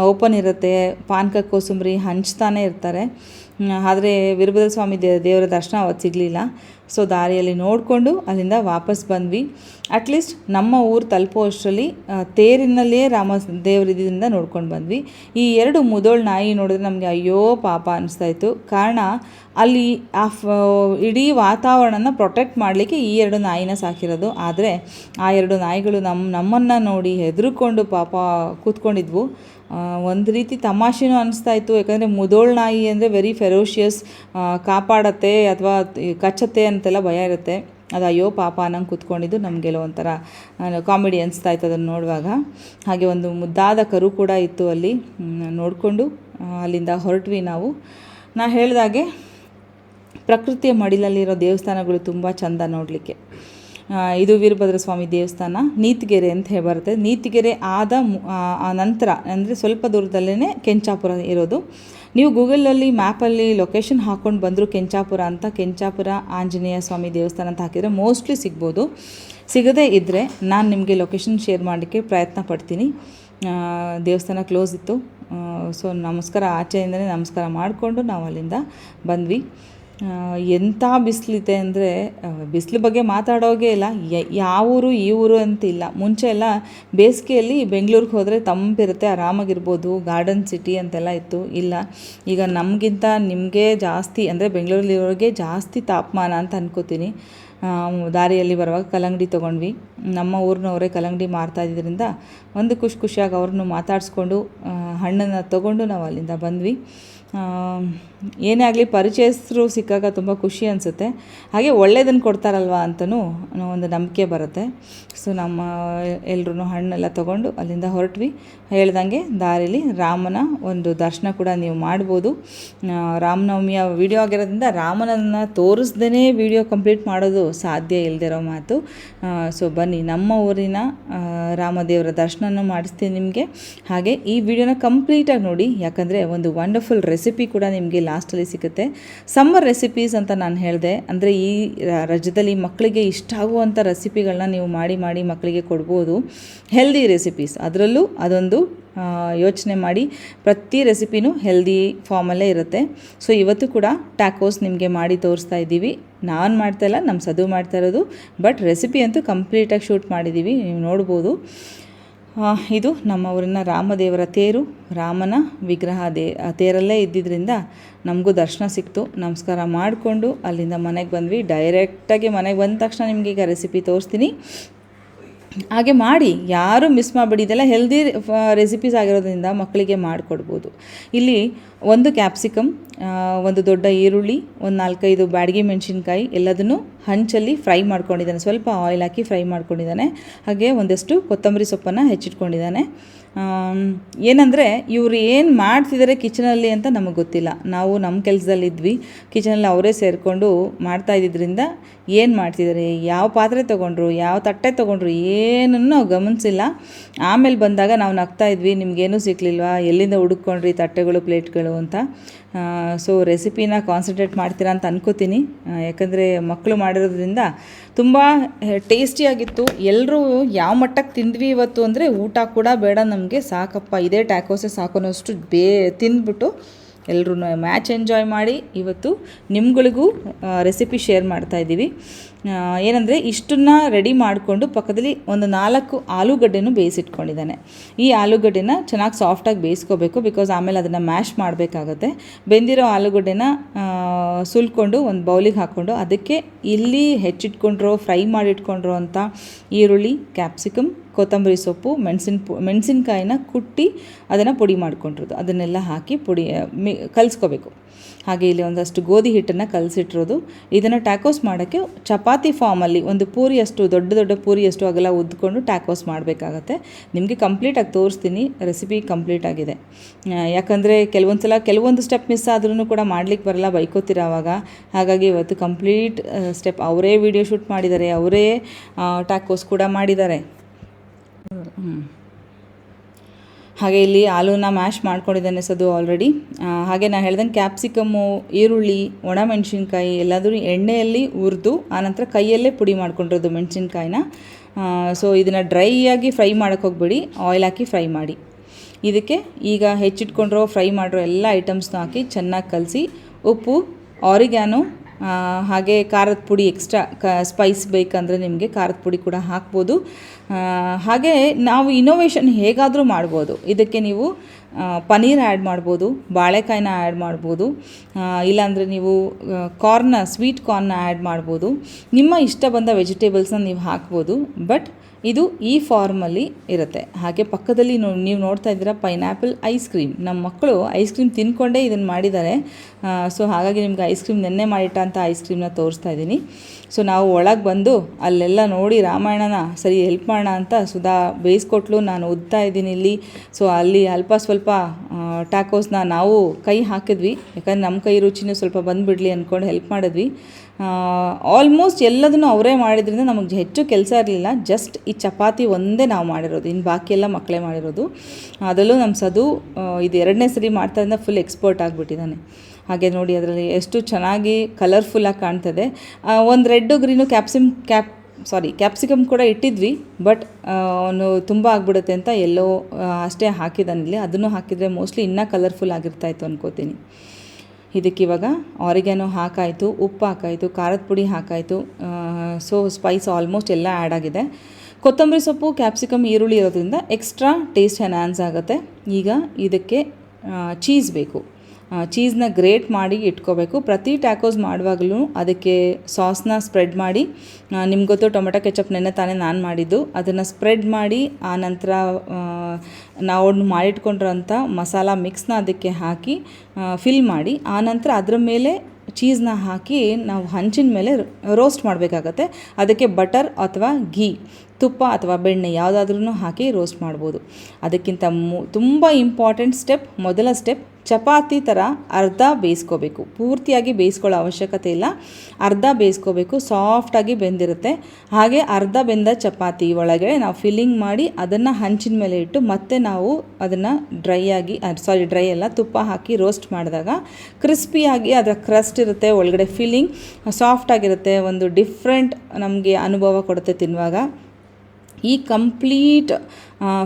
ಓಪನ್ ಇರುತ್ತೆ. ಪಾನಕ, ಕೋಸುಂಬರಿ ಹಂಚ್ತಾನೆ ಇರ್ತಾರೆ. ಆದರೆ ವೀರಭದ್ರ ಸ್ವಾಮಿ ದೇವರ ದರ್ಶನ ಅವತ್ತು ಸಿಗಲಿಲ್ಲ. ಸೊ ದಾರಿಯಲ್ಲಿ ನೋಡಿಕೊಂಡು ಅಲ್ಲಿಂದ ವಾಪಸ್ ಬಂದ್ವಿ. ಅಟ್ಲೀಸ್ಟ್ ನಮ್ಮ ಊರು ತಲುಪೋ ಅಷ್ಟರಲ್ಲಿ ತೇರಿನಲ್ಲೇ ರಾಮ ದೇವರಿದ್ದರಿಂದ ನೋಡ್ಕೊಂಡು ಬಂದ್ವಿ. ಈ ಎರಡು ಮುದೋಳ್ ನಾಯಿ ನೋಡಿದ್ರೆ ನಮಗೆ ಅಯ್ಯೋ ಪಾಪ ಅನಿಸ್ತಾ ಇತ್ತು. ಕಾರಣ, ಅಲ್ಲಿ ಆ ಇಡೀ ವಾತಾವರಣನ ಪ್ರೊಟೆಕ್ಟ್ ಮಾಡಲಿಕ್ಕೆ ಈ ಎರಡು ನಾಯಿನ ಸಾಕಿರೋದು. ಆದರೆ, ಆ ಎರಡು ನಾಯಿಗಳು ನಮ್ಮ ನಮ್ಮನ್ನು ನೋಡಿ ಹೆದರ್ಕೊಂಡು ಪಾಪ ಕೂತ್ಕೊಂಡಿದ್ವು. ಒಂದು ರೀತಿ ತಮಾಷೆನೂ ಅನಿಸ್ತಾ ಇತ್ತು. ಯಾಕಂದರೆ ಮುದೋಳ್ ನಾಯಿ ಅಂದರೆ ವೆರಿ ಫೆರೋಷಿಯಸ್ ಕಾಪಾಡತ್ತೆ ಅಥವಾ ಕಚ್ಚತ್ತೆ ಅಂತೆಲ್ಲ ಭಯ ಇರುತ್ತೆ. ಅದು ಅಯ್ಯೋ ಪಾಪ ಅನ್ನಂಗೆ ಕೂತ್ಕೊಂಡಿದ್ದು ನಮಗೆಲ್ಲ ಒಂಥರ ಕಾಮಿಡಿ ಅನಿಸ್ತಾ ಇತ್ತು ಅದನ್ನು ನೋಡುವಾಗ. ಹಾಗೆ ಒಂದು ಮುದ್ದಾದ ಕರು ಕೂಡ ಇತ್ತು ಅಲ್ಲಿ. ನೋಡಿಕೊಂಡು ಅಲ್ಲಿಂದ ಹೊರಟ್ವಿ ನಾವು. ನಾ ಹೇಳಿದಾಗೆ ಪ್ರಕೃತಿಯ ಮಡಿಲಲ್ಲಿರೋ ದೇವಸ್ಥಾನಗಳು ತುಂಬ ಚಂದ ನೋಡಲಿಕ್ಕೆ. ಇದು ವೀರಭದ್ರ ಸ್ವಾಮಿ ದೇವಸ್ಥಾನ, ನೀತಿಗೆರೆ ಅಂತ ಹೇಳಿ ಬರುತ್ತೆ. ನೀತಿಗೆರೆ ಆದ ನಂತರ, ಅಂದರೆ ಸ್ವಲ್ಪ ದೂರದಲ್ಲೇ ಕೆಂಚಾಪುರ ಇರೋದು. ನೀವು ಗೂಗಲಲ್ಲಿ, ಮ್ಯಾಪಲ್ಲಿ ಲೊಕೇಶನ್ ಹಾಕ್ಕೊಂಡು ಬಂದರೂ ಕೆಂಚಾಪುರ ಅಂತ, ಕೆಂಚಾಪುರ ಆಂಜನೇಯ ಸ್ವಾಮಿ ದೇವಸ್ಥಾನ ಅಂತ ಹಾಕಿದರೆ ಮೋಸ್ಟ್ಲಿ ಸಿಗ್ಬೋದು. ಸಿಗದೇ ಇದ್ದರೆ ನಾನು ನಿಮಗೆ ಲೊಕೇಶನ್ ಶೇರ್ ಮಾಡಲಿಕ್ಕೆ ಪ್ರಯತ್ನ ಪಡ್ತೀನಿ. ದೇವಸ್ಥಾನ ಕ್ಲೋಸ್ ಇತ್ತು. ಸೊ ನಮಸ್ಕಾರ, ಆಚೆಯಿಂದಲೇ ನಮಸ್ಕಾರ ಮಾಡಿಕೊಂಡು ನಾವು ಅಲ್ಲಿಂದ ಬಂದ್ವಿ. ಎಂಥ ಬಿಸಿಲಿದೆ ಅಂದರೆ ಬಿಸಿಲು ಬಗ್ಗೆ ಮಾತಾಡೋಗೆ ಇಲ್ಲ. ಯಾವ ಊರು, ಈ ಊರು ಅಂತ ಇಲ್ಲ ಮುಂಚೆ ಎಲ್ಲ ಬೇಸಿಗೆಯಲ್ಲಿ ಬೆಂಗಳೂರಿಗೆ ಹೋದರೆ ತಂಪಿರುತ್ತೆ, ಆರಾಮಾಗಿರ್ಬೋದು, ಗಾರ್ಡನ್ ಸಿಟಿ ಅಂತೆಲ್ಲ ಇತ್ತು, ಇಲ್ಲ. ಈಗ ನಮಗಿಂತ ನಿಮಗೆ ಜಾಸ್ತಿ, ಅಂದರೆ ಬೆಂಗಳೂರಲ್ಲಿರೋರಿಗೆ ಜಾಸ್ತಿ ತಾಪಮಾನ ಅಂತ ಅನ್ಕೋತೀನಿ. ದಾರಿಯಲ್ಲಿ ಬರುವಾಗ ಕಲ್ಲಂಗಡಿ ತೊಗೊಂಡ್ವಿ. ನಮ್ಮ ಊರಿನವರೇ ಕಲ್ಲಂಗಡಿ ಮಾರ್ತಾ ಇದ್ದಿದ್ದರಿಂದ ಒಂದು ಖುಷಿ ಖುಷಿಯಾಗಿ ಅವ್ರನ್ನೂ ಮಾತಾಡಿಸ್ಕೊಂಡು ಹಣ್ಣನ್ನು ತೊಗೊಂಡು ನಾವು ಅಲ್ಲಿಂದ ಬಂದ್ವಿ. ಏನೇ ಆಗಲಿ ಪರಿಚಯಸ್ಥರು ಸಿಕ್ಕಾಗ ತುಂಬ ಖುಷಿ ಅನಿಸುತ್ತೆ. ಹಾಗೆ ಒಳ್ಳೇದನ್ನು ಕೊಡ್ತಾರಲ್ವ ಅಂತಲೂ ಒಂದು ನಂಬಿಕೆ ಬರುತ್ತೆ. ಸೊ, ನಮ್ಮ ಎಲ್ಲರೂ ಹಣ್ಣೆಲ್ಲ ತೊಗೊಂಡು ಅಲ್ಲಿಂದ ಹೊರಟ್ವಿ. ಹೇಳ್ದಂಗೆ ದಾರಿಲಿ ರಾಮನ ಒಂದು ದರ್ಶನ ಕೂಡ ನೀವು ಮಾಡ್ಬೋದು. ರಾಮನವಮಿಯ ವಿಡಿಯೋ ಆಗಿರೋದ್ರಿಂದ ರಾಮನನ್ನು ತೋರಿಸ್ದೇ ವಿಡಿಯೋ ಕಂಪ್ಲೀಟ್ ಮಾಡೋದು ಸಾಧ್ಯ ಇಲ್ಲದಿರೋ ಮಾತು. ಸೊ, ಬನ್ನಿ ನಮ್ಮ ಊರಿನ ರಾಮದೇವರ ರಾಮದೇವರ ದರ್ಶನನೂ ಮಾಡಿಸ್ತೀನಿ ನಿಮಗೆ. ಹಾಗೆ ಈ ವಿಡಿಯೋನ ಕಂಪ್ಲೀಟಾಗಿ ನೋಡಿ, ಯಾಕಂದರೆ ಒಂದು ವಂಡರ್ಫುಲ್ ರೆಸಿಪಿ ಕೂಡ ನಿಮಗೆ ಲಾಸ್ಟಲ್ಲಿ ಸಿಗುತ್ತೆ. ಸಮ್ಮರ್ ರೆಸಿಪೀಸ್ ಅಂತ ನಾನು ಹೇಳಿದೆ, ಅಂದರೆ ಈ ರಜದಲ್ಲಿ ಮಕ್ಕಳಿಗೆ ಇಷ್ಟ ಆಗುವಂಥ ರೆಸಿಪಿಗಳನ್ನ ನೀವು ಮಾಡಿ ಮಾಡಿ ಮಕ್ಕಳಿಗೆ ಕೊಡ್ಬೋದು. ಹೆಲ್ದಿ ರೆಸಿಪೀಸ್ ಅದರಲ್ಲೂ ಅದೊಂದು ಯೋಚನೆ ಮಾಡಿ ಪ್ರತಿ ರೆಸಿಪಿನೂ ಹೆಲ್ದಿ ಫಾರ್ಮಲ್ಲೇ ಇರುತ್ತೆ. ಸೊ ಇವತ್ತು ಕೂಡ ಟ್ಯಾಕೋಸ್ ನಿಮಗೆ ಮಾಡಿ ತೋರಿಸ್ತಾ ಇದ್ದೀವಿ. ನಾನು ಮಾಡ್ತಾ ಇಲ್ಲ ನಮ್ಮ ಸದು ಮಾಡ್ತಾ ಇರೋದು. ಬಟ್ ರೆಸಿಪಿ ಅಂತೂ ಕಂಪ್ಲೀಟಾಗಿ ಶೂಟ್ ಮಾಡಿದ್ದೀವಿ, ನೀವು ನೋಡ್ಬೋದು. ಇದು ನಮ್ಮ ಊರಿನ ರಾಮದೇವರ ತೇರು. ರಾಮನ ವಿಗ್ರಹ ದೇ ತೇರಲ್ಲೇ ಇದ್ದಿದ್ದರಿಂದ ನಮಗೂ ದರ್ಶನ ಸಿಕ್ತು. ನಮಸ್ಕಾರ ಮಾಡಿಕೊಂಡು ಅಲ್ಲಿಂದ ಮನೆಗೆ ಬಂದ್ವಿ. ಡೈರೆಕ್ಟಾಗಿ ಮನೆಗೆ ಬಂದ ತಕ್ಷಣ ನಿಮಗೆ ಈಗ ರೆಸಿಪಿ ತೋರಿಸ್ತೀನಿ. ಹಾಗೆ ಮಾಡಿ, ಯಾರೂ ಮಿಸ್ ಮಾಡಬೇಡಿ, ಇದೆಲ್ಲ ಹೆಲ್ದಿ ರೆಸಿಪೀಸ್ ಆಗಿರೋದ್ರಿಂದ ಮಕ್ಕಳಿಗೆ ಮಾಡಿಕೊಡ್ಬೋದು. ಇಲ್ಲಿ ಒಂದು ಕ್ಯಾಪ್ಸಿಕಮ್ ಒಂದು ದೊಡ್ಡ ಈರುಳ್ಳಿ, ಒಂದು ನಾಲ್ಕೈದು ಬ್ಯಾಡಗಿ ಮೆಣಸಿನ್ಕಾಯಿ, ಎಲ್ಲದನ್ನು ಹಂಚಲ್ಲಿ ಫ್ರೈ ಮಾಡ್ಕೊಂಡಿದ್ದಾನೆ. ಸ್ವಲ್ಪ ಆಯಿಲ್ ಹಾಕಿ ಫ್ರೈ ಮಾಡ್ಕೊಂಡಿದ್ದಾನೆ. ಹಾಗೆ ಒಂದಷ್ಟು ಕೊತ್ತಂಬರಿ ಸೊಪ್ಪನ್ನು ಹೆಚ್ಚಿಟ್ಕೊಂಡಿದ್ದಾನೆ. ಏನಂದರೆ ಇವರು ಏನು ಮಾಡ್ತಿದ್ದಾರೆ ಕಿಚನಲ್ಲಿ ಅಂತ ನಮಗೆ ಗೊತ್ತಿಲ್ಲ. ನಾವು ನಮ್ಮ ಕೆಲಸದಲ್ಲಿದ್ವಿ. ಕಿಚನಲ್ಲಿ ಅವರೇ ಸೇರಿಕೊಂಡು ಮಾಡ್ತಾ ಇದ್ದಿದ್ದರಿಂದ ಏನು ಮಾಡ್ತಿದ್ದಾರೆ ಯಾವ ಪಾತ್ರೆ ತೊಗೊಂಡ್ರು? ಯಾವ ತಟ್ಟೆ ತೊಗೊಂಡ್ರು? ಏನನ್ನು ಗಮನಿಸಿಲ್ಲ. ಆಮೇಲೆ ಬಂದಾಗ ನಾವು ನಗ್ತಾ ಇದ್ವಿ, ನಿಮಗೇನೂ ಸಿಕ್ಕಲಿಲ್ವಾ ಎಲ್ಲಿಂದ ಹುಡುಕೊಂಡ್ರಿ ತಟ್ಟೆಗಳು, ಪ್ಲೇಟ್ಗಳು ಅಂತ? ಸೊ ರೆಸಿಪಿನ ಕಾನ್ಸಂಟ್ರೇಟ್ ಮಾಡ್ತೀರಾ ಅಂತ ಅನ್ಕೋತೀನಿ. ಯಾಕಂದರೆ ಮಕ್ಕಳು ಮಾಡಿರೋದ್ರಿಂದ ತುಂಬ ಟೇಸ್ಟಿಯಾಗಿತ್ತು ಎಲ್ಲರೂ ಯಾವ ಮಟ್ಟಕ್ಕೆ ತಿಂದ್ವಿ ಇವತ್ತು ಅಂದರೆ ಊಟ ಕೂಡ ಬೇಡ ನಮಗೆ. ಸಾಕಪ್ಪ, ಇದೇ ಟ್ಯಾಕೋಸೆ ಸಾಕು ಅನ್ನೋಷ್ಟು ಬೇ, ತಿಂದ್ಬಿಟ್ಟು ಎಲ್ಲರೂ ಮ್ಯಾಚ್ ಎಂಜಾಯ್ ಮಾಡಿ ಇವತ್ತು ನಿಮ್ಗಳಿಗೂ ರೆಸಿಪಿ ಶೇರ್ ಮಾಡ್ತಾ ಇದ್ದೀವಿ. ಏನಂದರೆ ಇಷ್ಟನ್ನ ರೆಡಿ ಮಾಡಿಕೊಂಡು ಪಕ್ಕದಲ್ಲಿ ಒಂದು ನಾಲ್ಕು ಆಲೂಗಡ್ಡೆನೂ ಬೇಯಿಸಿಟ್ಕೊಂಡಿದ್ದಾನೆ. ಈ ಆಲೂಗಡ್ಡೆನ ಚೆನ್ನಾಗಿ ಸಾಫ್ಟಾಗಿ ಬೇಯಿಸ್ಕೋಬೇಕು ಬಿಕಾಸ್ ಆಮೇಲೆ ಅದನ್ನು ಮ್ಯಾಶ್ ಮಾಡಬೇಕಾಗತ್ತೆ. ಬೆಂದಿರೋ ಆಲೂಗಡ್ಡೆನ ಸುಲ್ಕೊಂಡು ಒಂದು ಬೌಲಿಗೆ ಹಾಕ್ಕೊಂಡು ಅದಕ್ಕೆ ಇಲ್ಲಿ ಹೆಚ್ಚಿಟ್ಕೊಂಡ್ರೋ ಫ್ರೈ ಮಾಡಿಟ್ಕೊಂಡ್ರೋ ಅಂತ ಈರುಳ್ಳಿ ಕ್ಯಾಪ್ಸಿಕಮ್ ಕೊತ್ತಂಬರಿ ಸೊಪ್ಪು, ಮೆಣಸಿನ ಪು, ಮೆಣಸಿನ್ಕಾಯಿನ ಕುಟ್ಟಿ ಅದನ್ನು ಪುಡಿ ಮಾಡ್ಕೊಂಡಿರೋದು. ಅದನ್ನೆಲ್ಲ ಹಾಕಿ ಪುಡಿ ಮಿ, ಕಲಿಸ್ಕೋಬೇಕು. ಹಾಗೆ ಇಲ್ಲಿ ಒಂದಷ್ಟು ಗೋಧಿ ಹಿಟ್ಟನ್ನು ಕಲಸಿಟ್ಟಿರೋದು. ಇದನ್ನು ಟ್ಯಾಕೋಸ್ ಮಾಡೋಕ್ಕೆ ಚಪಾತಿ ಫಾರ್ಮಲ್ಲಿ ಒಂದು ಪೂರಿಯಷ್ಟು, ದೊಡ್ಡ ದೊಡ್ಡ ಪೂರಿಯಷ್ಟು ಅಗಲ ಉದ್ಕೊಂಡು ಟ್ಯಾಕೋಸ್ ಮಾಡಬೇಕಾಗತ್ತೆ. ನಿಮಗೆ ಕಂಪ್ಲೀಟಾಗಿ ತೋರಿಸ್ತೀನಿ. ರೆಸಿಪಿ ಕಂಪ್ಲೀಟ್ ಆಗಿದೆ. ಯಾಕಂದರೆ ಕೆಲವೊಂದು ಸಲ ಕೆಲವೊಂದು ಸ್ಟೆಪ್ ಮಿಸ್ ಆದ್ರೂ ಕೂಡ ಮಾಡ್ಲಿಕ್ಕೆ ಬರಲ್ಲ ಬೈಕೋತೀರ ಆವಾಗ ಹಾಗಾಗಿ ಇವತ್ತು ಕಂಪ್ಲೀಟ್ ಸ್ಟೆಪ್. ಅವರೇ ವಿಡಿಯೋ ಶೂಟ್ ಮಾಡಿದ್ದಾರೆ. ಅವರೇ ಟ್ಯಾಕೋಸ್ ಕೂಡ ಮಾಡಿದ್ದಾರೆ. ಹಾಗೆ ಇಲ್ಲಿ ಆಲೂನ ಮ್ಯಾಶ್ ಮಾಡ್ಕೊಂಡಿದ್ದಾನೆ ಸದು ಆಲ್ರೆಡಿ ಹಾಗೆ ನಾನು ಹೇಳ್ದಂಗೆ ಕ್ಯಾಪ್ಸಿಕಮ್ಮು ಈರುಳ್ಳಿ ಒಣಮೆಣಸಿನ್ಕಾಯಿ ಎಲ್ಲಾದರೂ ಎಣ್ಣೆಯಲ್ಲಿ ಹುರಿದು ಆನಂತರ ಕೈಯಲ್ಲೇ ಪುಡಿ ಮಾಡ್ಕೊಂಡಿರೋದು ಮೆಣಸಿನ್ಕಾಯಿನ. ಸೊ ಇದನ್ನು ಆಗಿ ಫ್ರೈ ಮಾಡೋಕ್ಕೆ ಹೋಗ್ಬೇಡಿ ಆಯಿಲ್ ಹಾಕಿ ಫ್ರೈ ಮಾಡಿ. ಇದಕ್ಕೆ ಈಗ ಹೆಚ್ಚಿಟ್ಕೊಂಡಿರೋ ಫ್ರೈ ಮಾಡಿರೋ ಎಲ್ಲ ಐಟಮ್ಸ್ನ ಹಾಕಿ ಚೆನ್ನಾಗಿ ಕಲಸಿ ಉಪ್ಪು ಆರಿಗ್ಯಾನು ಹಾಗೆ ಖಾರದ ಪುಡಿ ಎಕ್ಸ್ಟ್ರಾ ಕ ಸ್ಪೈಸ್ ಬೇಕಂದರೆ ನಿಮಗೆ ಖಾರದ ಪುಡಿ ಕೂಡ ಹಾಕ್ಬೋದು. ಹಾಗೆ ನಾವು ಇನೋವೇಷನ್ ಹೇಗಾದರೂ ಮಾಡ್ಬೋದು. ಇದಕ್ಕೆ ನೀವು ಪನೀರ್ ಆ್ಯಡ್ ಮಾಡ್ಬೋದು, ಬಾಳೆಕಾಯಿನ ಆ್ಯಡ್ ಮಾಡ್ಬೋದು ಇಲ್ಲಾಂದರೆ ನೀವು ಕಾರ್ನ ಸ್ವೀಟ್ ಕಾರ್ನ ಆ್ಯಡ್ ಮಾಡ್ಬೋದು. ನಿಮ್ಮ ಇಷ್ಟ ಬಂದ ವೆಜಿಟೇಬಲ್ಸ್ನ ನೀವು ಹಾಕ್ಬೋದು ಬಟ್ ಇದು ಈ ಫಾರ್ಮಲ್ಲಿ ಇರುತ್ತೆ. ಹಾಗೆ ಪಕ್ಕದಲ್ಲಿ ನೋ, ನೀವು ನೋಡ್ತಾ ಇದ್ದೀರಾ ಪೈನಾಪಲ್ ಐಸ್ ಕ್ರೀಮ್. ನಮ್ಮ ಮಕ್ಕಳು ಐಸ್ ಕ್ರೀಮ್ ತಿನ್ಕೊಂಡೇ ಇದನ್ನು ಮಾಡಿದ್ದಾರೆ. ಸೊ ಹಾಗಾಗಿ ನಿಮ್ಗೆ ಐಸ್ ಕ್ರೀಮ್ ನೆನ್ನೆ ಮಾಡಿಟ್ಟಂಥ ಐಸ್ ಕ್ರೀಮ್ನ ತೋರಿಸ್ತಾ ಇದ್ದೀನಿ. ಸೊ ನಾವು ಒಳಗೆ ಬಂದು ಅಲ್ಲೆಲ್ಲ ನೋಡಿ ರಾಮಾಯಣನ ಸರಿ ಹೆಲ್ಪ್ ಮಾಡೋಣ ಅಂತ ಸುಧಾ ಬೇಯಿಸ್ಕೊಟ್ಲು. ನಾನು ಓದ್ತಾ ಇದ್ದೀನಿ ಇಲ್ಲಿ. ಸೊ ಅಲ್ಲಿ ಅಲ್ಪ ಸ್ವಲ್ಪ ಟ್ಯಾಕೋಸ್ನ ನಾವು ಕೈ ಹಾಕಿದ್ವಿ. ಯಾಕಂದ್ರೆ ನಮ್ಮ ಕೈ ರುಚಿನೂ ಸ್ವಲ್ಪ ಬಂದುಬಿಡಲಿ ಅಂದ್ಕೊಂಡು ಹೆಲ್ಪ್ ಮಾಡಿದ್ವಿ. ಆಲ್ಮೋಸ್ಟ್ ಎಲ್ಲದನ್ನು ಅವರೇ ಮಾಡಿದ್ರಿಂದ ನಮಗೆ ಹೆಚ್ಚು ಕೆಲಸ ಇರಲಿಲ್ಲ. ಜಸ್ಟ್ ಈ ಚಪಾತಿ ಒಂದೇ ನಾವು ಮಾಡಿರೋದು. ಇನ್ನು ಬಾಕಿ ಎಲ್ಲ ಮಕ್ಕಳೇ ಮಾಡಿರೋದು. ಅದರಲ್ಲೂ ನಮ್ಮ ಸದು ಇದು ಎರಡನೇ ಸರಿ ಮಾಡ್ತಾರಿಂದ ಫುಲ್ ಎಕ್ಸ್ಪರ್ಟ್ ಆಗಿಬಿಟ್ಟಿದ್ದಾನೆ. ಹಾಗೆ ನೋಡಿ ಅದರಲ್ಲಿ ಎಷ್ಟು ಚೆನ್ನಾಗಿ ಕಲರ್ಫುಲ್ಲಾಗಿ ಕಾಣ್ತದೆ. ಒಂದು red green capsicum cap sorry capsicum ಕೂಡ ಇಟ್ಟಿದ್ವಿ. ಬಟ್ ಅವನು ತುಂಬ ಆಗ್ಬಿಡುತ್ತೆ ಅಂತ ಎಲ್ಲೋ ಅಷ್ಟೇ ಹಾಕಿದ್ದಾನಿಲ್ಲಿ ಅದನ್ನು ಹಾಕಿದರೆ ಮೋಸ್ಟ್ಲಿ ಇನ್ನೂ ಕಲರ್ಫುಲ್ ಆಗಿರ್ತಾಯಿತ್ತು ಅನ್ಕೋತೀನಿ. ಇದಕ್ಕೆ ಇವಾಗ ಆರಿಗ್ಯಾನೋ ಹಾಕಾಯಿತು, ಉಪ್ಪು ಹಾಕಾಯಿತು, ಖಾರದ ಪುಡಿ ಹಾಕಾಯಿತು ಸೊ ಸ್ಪೈಸ್ ಆಲ್ಮೋಸ್ಟ್ ಎಲ್ಲ ಆ್ಯಡ್ ಆಗಿದೆ. ಕೊತ್ತಂಬರಿ ಸೊಪ್ಪು ಕ್ಯಾಪ್ಸಿಕಮ್ ಈರುಳ್ಳಿ ಇರೋದ್ರಿಂದ ಎಕ್ಸ್ಟ್ರಾ ಟೇಸ್ಟ್ ಎನ್ಹಾನ್ಸ್ ಆಗುತ್ತೆ. ಈಗ ಇದಕ್ಕೆ ಚೀಸ್ ಬೇಕು. ಚೀಸ್ನ ಗ್ರೇಟ್ ಮಾಡಿ ಇಟ್ಕೋಬೇಕು. ಪ್ರತಿ ಟ್ಯಾಕೋಸ್ ಮಾಡುವಾಗಲೂ ಅದಕ್ಕೆ ಸಾಸ್ನ ಸ್ಪ್ರೆಡ್ ಮಾಡಿ ನಿಮ್ಗೊತ್ತು ಟೊಮೆಟೊ ಕೆಚಪ್ ನೆನ್ನೆ ತಾನೇ ನಾನು ಮಾಡಿದ್ದು. ಅದನ್ನು ಸ್ಪ್ರೆಡ್ ಮಾಡಿ, ಆ ನಂತರ ನಾವು ಮಾಡಿಟ್ಕೊಂಡಿರೋಂಥ ಮಸಾಲ ಮಿಕ್ಸ್ನ ಅದಕ್ಕೆ ಹಾಕಿ ಫಿಲ್ ಮಾಡಿ, ಆನಂತರ ನಂತರ ಅದರ ಮೇಲೆ ಚೀಸ್ನ ಹಾಕಿ ನಾವು ಹಂಚಿನ ಮೇಲೆ ರೋಸ್ಟ್ ಮಾಡಬೇಕಾಗತ್ತೆ. ಅದಕ್ಕೆ ಬಟರ್ ಅಥವಾ ಘೀ ತುಪ್ಪ ಅಥವಾ ಬೆಣ್ಣೆ ಯಾವುದಾದ್ರೂ ಹಾಕಿ ರೋಸ್ಟ್ ಮಾಡ್ಬೋದು. ಅದಕ್ಕಿಂತ ಮು, ತುಂಬ ಇಂಪಾರ್ಟೆಂಟ್ ಸ್ಟೆಪ್ ಮೊದಲ ಸ್ಟೆಪ್ ಚಪಾತಿ ಥರ ಅರ್ಧ ಬೇಯಿಸ್ಕೋಬೇಕು. ಪೂರ್ತಿಯಾಗಿ ಬೇಯಿಸ್ಕೊಳ್ಳೋ ಅವಶ್ಯಕತೆ ಇಲ್ಲ. ಅರ್ಧ ಬೇಯಿಸ್ಕೋಬೇಕು. ಸಾಫ್ಟಾಗಿ ಬೆಂದಿರುತ್ತೆ. ಹಾಗೆ ಅರ್ಧ ಬೆಂದ ಚಪಾತಿ ಒಳಗೆ ನಾವು ಫಿಲ್ಲಿಂಗ್ ಮಾಡಿ ಅದನ್ನು ಹಂಚಿನ ಮೇಲೆ ಇಟ್ಟು ಮತ್ತೆ ನಾವು ಅದನ್ನು ಡ್ರೈ ಆಗಿ ಸಾರಿ ಡ್ರೈ ಎಲ್ಲ ತುಪ್ಪ ಹಾಕಿ ರೋಸ್ಟ್ ಮಾಡಿದಾಗ ಕ್ರಿಸ್ಪಿಯಾಗಿ ಅದರ ಕ್ರಸ್ಟ್ ಇರುತ್ತೆ ಒಳಗಡೆ ಫಿಲ್ಲಿಂಗ್ ಸಾಫ್ಟಾಗಿರುತ್ತೆ ಒಂದು ಡಿಫ್ರೆಂಟ್ ನಮಗೆ ಅನುಭವ ಕೊಡುತ್ತೆ ತಿನ್ನುವಾಗ. ಈ ಕಂಪ್ಲೀಟ್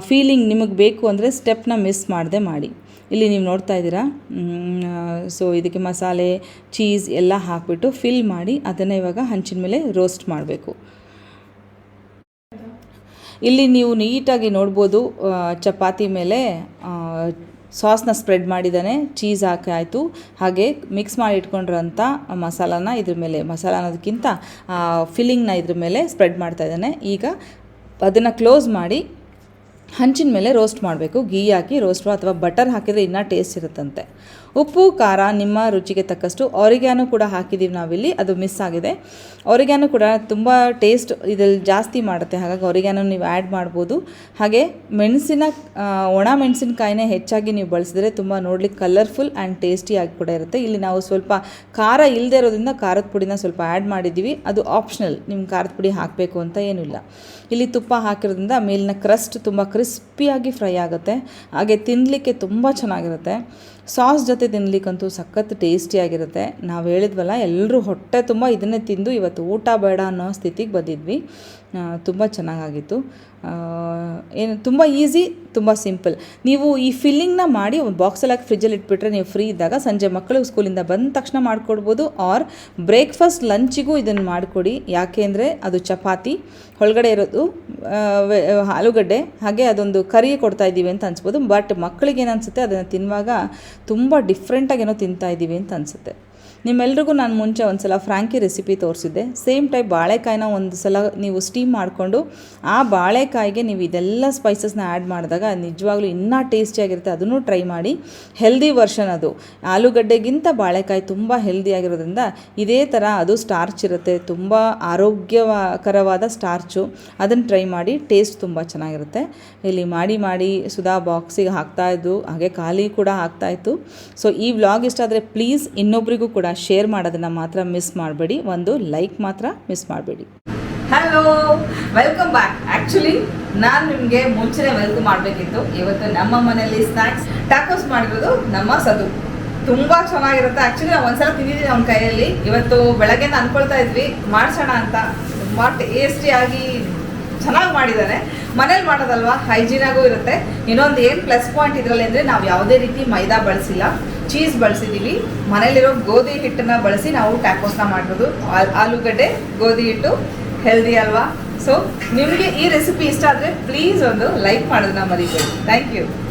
ಫೀಲಿಂಗ್ ನಿಮಗೆ ಬೇಕು ಅಂದರೆ ಸ್ಟೆಪ್ನ ಮಿಸ್ ಮಾಡದೆ ಮಾಡಿ. ಇಲ್ಲಿ ನೀವು ನೋಡ್ತಾ ಇದ್ದೀರಾ? ಸೊ ಇದಕ್ಕೆ ಮಸಾಲೆ ಚೀಸ್ ಎಲ್ಲ ಹಾಕಿಬಿಟ್ಟು ಫಿಲ್ ಮಾಡಿ ಅದನ್ನು ಇವಾಗ ಹಂಚಿನ ಮೇಲೆ ರೋಸ್ಟ್ ಮಾಡಬೇಕು. ಇಲ್ಲಿ ನೀವು ನೀಟಾಗಿ ನೋಡ್ಬೋದು ಚಪಾತಿ ಮೇಲೆ ಸಾಸ್ನ ಸ್ಪ್ರೆಡ್ ಮಾಡಿದ್ದಾನೆ ಚೀಸ್ ಹಾಕಾಯಿತು ಹಾಗೆ ಮಿಕ್ಸ್ ಮಾಡಿ ಇಟ್ಕೊಂಡಿರೋಂಥ ಮಸಾಲಾನ ಇದ್ರ ಮೇಲೆ ಮಸಾಲ ಅನ್ನೋದಕ್ಕಿಂತ ಫಿಲ್ಲಿಂಗ್ನ ಇದ್ರ ಮೇಲೆ ಸ್ಪ್ರೆಡ್ ಮಾಡ್ತಾ ಇದ್ದಾನೆ. ಈಗ ಅದನ್ನು ಕ್ಲೋಸ್ ಮಾಡಿ ಹಂಚಿನ ಮೇಲೆ ರೋಸ್ಟ್ ಮಾಡಬೇಕು. ಗೀ ಹಾಕಿ ರೋಸ್ಟ್ ಅಥವಾ ಬಟರ್ ಹಾಕಿದರೆ ಇನ್ನೂ ಟೇಸ್ಟ್ ಇರುತ್ತಂತೆ. ಉಪ್ಪು, ಖಾರ, ನಿಮ್ಮ ರುಚಿಗೆ ತಕ್ಕಷ್ಟು ಅವರಿಗ್ಯಾನು ಕೂಡ ಹಾಕಿದ್ದೀವಿ ನಾವಿಲ್ಲಿ. ಅದು ಮಿಸ್ ಆಗಿದೆ. ಅವರಿಗ್ಯಾನು ಕೂಡ ತುಂಬ ಟೇಸ್ಟ್ ಇದರಲ್ಲಿ ಜಾಸ್ತಿ ಮಾಡುತ್ತೆ. ಹಾಗಾಗಿ ಅವರಿಗ್ಯಾನು ನೀವು ಆ್ಯಡ್ ಮಾಡ್ಬೋದು. ಹಾಗೆ ಮೆಣಸಿನ ಒಣ ಮೆಣಸಿನಕಾಯಿನೇ ಹೆಚ್ಚಾಗಿ ನೀವು ಬಳಸಿದ್ರೆ ತುಂಬ ನೋಡ್ಲಿಕ್ಕೆ ಕಲರ್ಫುಲ್ ಆ್ಯಂಡ್ ಟೇಸ್ಟಿಯಾಗಿ ಕೂಡ ಇರುತ್ತೆ. ಇಲ್ಲಿ ನಾವು ಸ್ವಲ್ಪ ಖಾರ ಇಲ್ಲದೆ ಇರೋದ್ರಿಂದ ಖಾರದ ಪುಡಿನ ಸ್ವಲ್ಪ ಆ್ಯಡ್ ಮಾಡಿದ್ದೀವಿ ಅದು ಆಪ್ಷನಲ್ ನಿಮ್ಮ ಖಾರದ ಪುಡಿ ಹಾಕಬೇಕು ಅಂತ ಏನಿಲ್ಲ ಇಲ್ಲಿ. ತುಪ್ಪ ಹಾಕಿರೋದ್ರಿಂದ ಮೇಲಿನ ಕ್ರಸ್ಟ್ ತುಂಬ ಕ್ರಿಸ್ಪಿಯಾಗಿ ಫ್ರೈ ಆಗುತ್ತೆ. ಹಾಗೆ ತಿನ್ನಲಿಕ್ಕೆ ತುಂಬ ಚೆನ್ನಾಗಿರುತ್ತೆ. ಸಾಸ್ ಜೊತೆ ತಿನ್ಲಿಕ್ಕಂತೂ ಸಖತ್ ಟೇಸ್ಟಿಯಾಗಿರುತ್ತೆ ನಾವು ಹೇಳಿದ್ವಲ್ಲ ಎಲ್ಲರೂ ಹೊಟ್ಟೆ ತುಂಬ ಇದನ್ನೇ ತಿಂದು ಇವತ್ತು ಊಟ ಬೇಡ ಅನ್ನೋ ಸ್ಥಿತಿಗೆ ಬಂದಿದ್ವಿ. ತುಂಬ ಚೆನ್ನಾಗಾಗಿತ್ತು. ಏನು, ತುಂಬ ಈಸಿ ತುಂಬ ಸಿಂಪಲ್ ನೀವು ಈ ಫಿಲ್ಲಿಂಗ್ನ ಮಾಡಿ ಒಂದು ಬಾಕ್ಸಲ್ಲಿ ಹಾಕಿ ಫ್ರಿಜ್ಜಲ್ಲಿ ಇಟ್ಬಿಟ್ರೆ ನೀವು ಫ್ರೀ ಇದ್ದಾಗ ಸಂಜೆ ಮಕ್ಕಳು ಸ್ಕೂಲಿಂದ ಬಂದ ತಕ್ಷಣ ಮಾಡಿಕೊಡ್ಬೋದು ಆರ್ ಬ್ರೇಕ್ಫಾಸ್ಟ್ ಲಂಚಿಗೂ ಇದನ್ನು ಮಾಡಿಕೊಡಿ. ಯಾಕೆ ಅಂದರೆ ಅದು ಚಪಾತಿ ಒಳಗಡೆ ಇರೋದು ಆಲೂಗಡ್ಡೆ, ಹಾಗೆ ಅದೊಂದು ಕರಿ ಕೊಡ್ತಾ ಇದ್ದೀವಿ ಅಂತ ಅನ್ಸ್ಬೋದು. ಬಟ್ ಮಕ್ಕಳಿಗೆ ಏನು ಅನಿಸುತ್ತೆ? ಅದನ್ನು ತಿನ್ನುವಾಗ ತುಂಬ ಡಿಫ್ರೆಂಟಾಗಿ ಏನೋ ತಿಂತಾ ಇದ್ದೀವಿ ಅಂತ ಅನಿಸುತ್ತೆ. ನಿಮ್ಮೆಲ್ರಿಗೂ ನಾನು ಮುಂಚೆ ಒಂದು ಸಲ ಫ್ರ್ಯಾಂಕಿ ರೆಸಿಪಿ ತೋರಿಸಿದ್ದೆ. ಸೇಮ್ ಟೈಪ್ ಬಾಳೆಕಾಯಿನ ಒಂದು ಸಲ ನೀವು ಸ್ಟೀಮ್ ಮಾಡಿಕೊಂಡು, ಆ ಬಾಳೆಕಾಯಿಗೆ ನೀವು ಇದೆಲ್ಲ ಸ್ಪೈಸಸ್ನ ಆ್ಯಡ್ ಮಾಡಿದಾಗ ನಿಜವಾಗ್ಲೂ ಇನ್ನೂ ಟೇಸ್ಟಿಯಾಗಿರುತ್ತೆ ಅದನ್ನು ಟ್ರೈ ಮಾಡಿ. ಹೆಲ್ದಿ ವರ್ಷನ್ ಅದು. ಆಲೂಗಡ್ಡೆಗಿಂತ ಬಾಳೆಕಾಯಿ ತುಂಬ ಹೆಲ್ದಿಯಾಗಿರೋದ್ರಿಂದ ಇದೇ ಥರ ಅದು ಸ್ಟಾರ್ಚ್ ಇರುತ್ತೆ. ತುಂಬ ಆರೋಗ್ಯಕರವಾದ ಸ್ಟಾರ್ಚು ಅದನ್ನು ಟ್ರೈ ಮಾಡಿ. ಟೇಸ್ಟ್ ತುಂಬ ಚೆನ್ನಾಗಿರುತ್ತೆ. ಇಲ್ಲಿ ಮಾಡಿ ಮಾಡಿ ಸುಧಾ ಬಾಕ್ಸಿಗೆ ಹಾಕ್ತಾಯಿದ್ದು ಹಾಗೆ ಖಾಲಿ ಕೂಡ ಹಾಕ್ತಾಯಿತ್ತು ಸೊ ಈ ವ್ಲಾಗ್ ಇಷ್ಟ ಆದರೆ ಪ್ಲೀಸ್ ಇನ್ನೊಬ್ರಿಗೂ ಕೂಡ ಶೇರ್ ಮಾಡೋದನ್ನು ಮಾತ್ರ ಮಿಸ್ ಮಾಡಬೇಡಿ. ಒಂದು ಲೈಕ್ ಮಾತ್ರ ಮಿಸ್ ಮಾಡಬೇಡಿ. ಹಲೋ ವೆಲ್ಕಮ್ ಬ್ಯಾಕ್ ಆ್ಯಕ್ಚುಲಿ ನಾನು ನಿಮಗೆ ಮುಂಚೆನೆ ವೆಲ್ಕಮ್ ಮಾಡಬೇಕಿತ್ತು. ಇವತ್ತು ನಮ್ಮ ಮನೆಯಲ್ಲಿ ಸ್ನ್ಯಾಕ್ಸ್ ಟ್ಯಾಕೋಸ್ ಮಾಡಿರೋದು ನಮ್ಮ ಸದು. ತುಂಬ ಚೆನ್ನಾಗಿರುತ್ತೆ. ಆ್ಯಕ್ಚುಲಿ ನಾವು ಒಂದ್ಸಲ ತಿಂದಿದ್ದೀವಿ ನಮ್ಮ ಕೈಯಲ್ಲಿ. ಇವತ್ತು ಬೆಳಗ್ಗೆ ಅಂದ್ಕೊಳ್ತಾ ಇದ್ವಿ, ಮಾಡಿಸೋಣ ಅಂತ. ತುಂಬ ಟೇಸ್ಟಿಯಾಗಿ ಚೆನ್ನಾಗಿ ಮಾಡಿದ್ದಾರೆ ಮನೇಲಿ ಮಾಡೋದಲ್ವಾ? ಹೈಜೀನಾಗೂ ಇರುತ್ತೆ. ಇನ್ನೊಂದು ಏನು ಪ್ಲಸ್ ಪಾಯಿಂಟ್ ಇದರಲ್ಲಿ ಅಂದರೆ ನಾವು ಯಾವುದೇ ರೀತಿ ಮೈದಾ ಬಳಸಿಲ್ಲ. ಚೀಸ್ ಬಳಸಿದೀವಿ. ಮನೇಲಿರೋ ಗೋಧಿ ಹಿಟ್ಟನ್ನ ಬಳಸಿ ನಾವು ಟ್ಯಾಕೋಸ್ನ ಮಾಡ್ಬೋದು. ಆಲ್- ಆಲೂಗಡ್ಡೆ, ಗೋಧಿ ಹಿಟ್ಟು ಹೆಲ್ದಿ ಅಲ್ವಾ? ಸೊ ನಿಮಗೆ ಈ ರೆಸಿಪಿ ಇಷ್ಟ ಆದರೆ ಪ್ಲೀಸ್ ಒಂದು ಲೈಕ್ ಮಾಡೋದನ್ನ ಮರಿಬೇಡಿ. Thank you